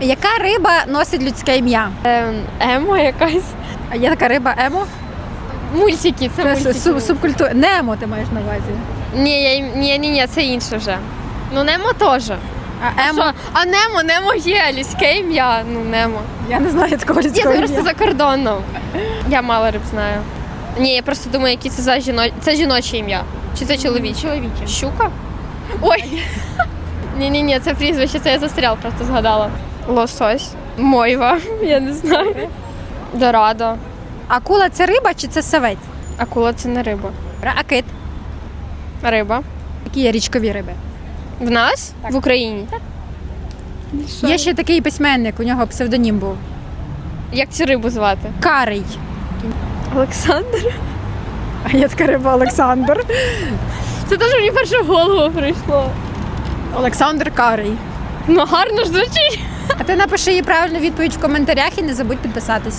Яка риба носить людське ім'я? Ем, Емо якась. А є така риба Емо? Мультики, це, Це мультики. суб, субкультура. Немо ти маєш на увазі. Ні, я, їм- ні, ні, ні, це інше вже. Ну, Немо теж. А Емо? Що? А Немо, Немо є, людське ім'я. Ну, Немо. Я не знаю такого Я людського просто ім'я. за кордоном. Я мало риб знаю. Ні, я просто думаю, які це за жіно... Це жіноче ім'я. Чи це чоловіче? Чоловіче. Щука? Ой. ні, ні, ні, це прізвище, це я застрял, просто згадала. Лосось. Мойва, я не знаю. Дорадо. Акула це риба чи це савець? Акула це не риба. А кит? Риба. Які є річкові риби? В нас? В Україні. Так. Є ще такий письменник, у нього псевдонім був. Як цю рибу звати? Карий. Олександр. А є така риба Олександр. Це теж мені перше в голову прийшло. Олександр Карий. Ну гарно ж звучить. А ти напиши їй правильну відповідь в коментарях і не забудь підписатись.